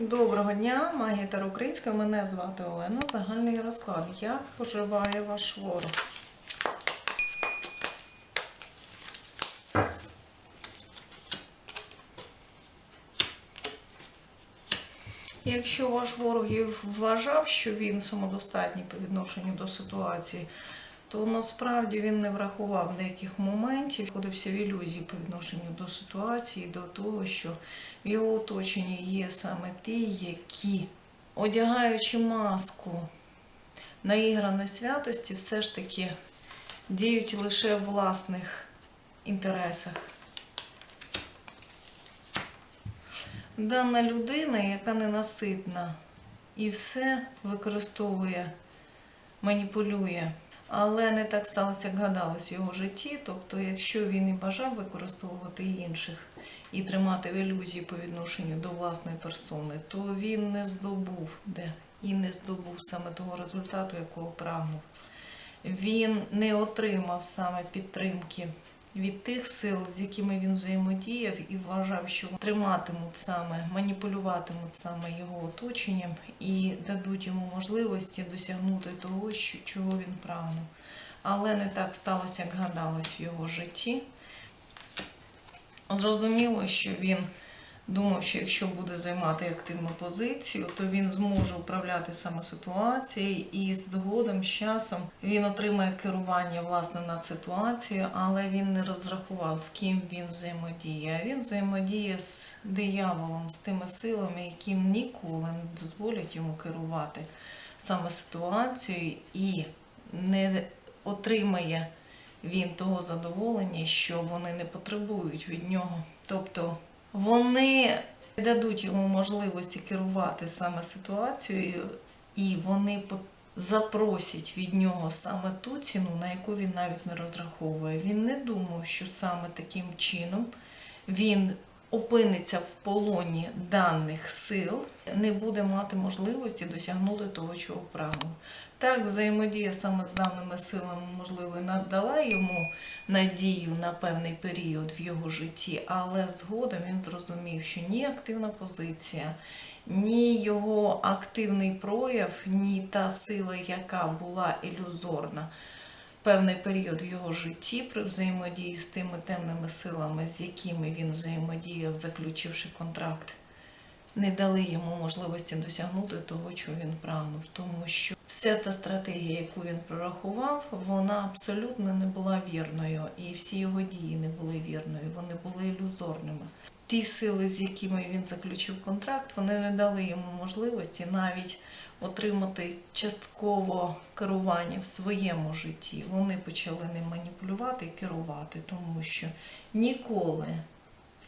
Доброго дня, магія Українська. Мене звати Олена. Загальний розклад. Як поживає ваш ворог? Якщо ваш ворог вважав, що він самодостатній по відношенню до ситуації, то насправді він не врахував деяких моментів, входився в ілюзії по відношенню до ситуації, до того, що в його оточенні є саме ті, які, одягаючи маску наіграної святості, все ж таки діють лише в власних інтересах. Дана людина, яка ненаситна і все використовує, маніпулює. Але не так сталося, як гадалось в його житті. Тобто, якщо він і бажав використовувати інших і тримати в ілюзії по відношенню до власної персони, то він не здобув де і не здобув саме того результату, якого прагнув. Він не отримав саме підтримки від тих сил, з якими він взаємодіяв, і вважав, що триматимуть саме, маніпулюватимуть саме його оточенням і дадуть йому можливості досягнути того, чого він прагнув. Але не так сталося, як гадалось в його житті. Зрозуміло, що він думав, що якщо буде займати активну позицію, то він зможе управляти саме ситуацією, і згодом з часом він отримає керування власне над ситуацією, але він не розрахував, з ким він взаємодіє. Він взаємодіє з дияволом, з тими силами, які ніколи не дозволять йому керувати саме ситуацією і не отримає він того задоволення, що вони не потребують від нього. Тобто вони дадуть йому можливості керувати саме ситуацією, і вони запросять від нього саме ту ціну, на яку він навіть не розраховує. Він не думав, що саме таким чином він опиниться в полоні даних сил, не буде мати можливості досягнути того, чого прагнув. Так, взаємодія саме з даними силами, можливо, надала йому надію на певний період в його житті, але згодом він зрозумів, що ні активна позиція, ні його активний прояв, ні та сила, яка була ілюзорна, певний період в його житті при взаємодії з тими темними силами, з якими він взаємодіяв, заключивши контракт, не дали йому можливості досягнути того, чого він прагнув. Тому що вся та стратегія, яку він прорахував, вона абсолютно не була вірною, і всі його дії не були вірною, вони були ілюзорними. Ті сили, з якими він заключив контракт, вони не дали йому можливості навіть отримати частково керування в своєму житті. Вони почали ним маніпулювати і керувати, тому що ніколи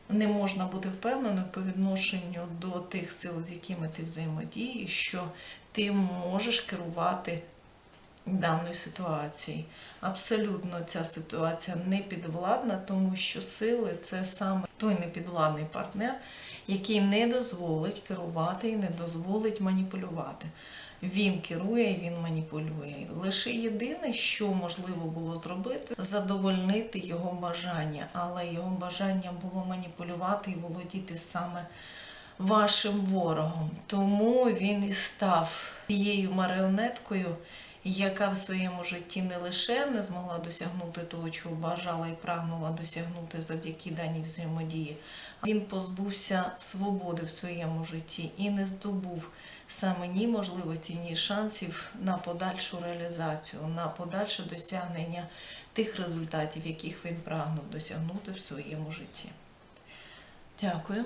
не можна бути впевненим по відношенню до тих сил, з якими ти взаємодієш, що ти можеш керувати даною ситуацією. Абсолютно ця ситуація не підвладна, тому що сили це саме той непідвладний партнер, який не дозволить керувати і не дозволить маніпулювати. Він керує, він маніпулює. Лише єдине, що можливо було зробити, задовольнити його бажання, але його бажання було маніпулювати і володіти саме вашим ворогом. Тому він і став тією маріонеткою, яка в своєму житті не лише не змогла досягнути того, чого бажала і прагнула досягнути завдяки даній взаємодії, він позбувся свободи в своєму житті і не здобув саме ні можливості, ні шансів на подальшу реалізацію, на подальше досягнення тих результатів, яких він прагнув досягнути в своєму житті. Дякую.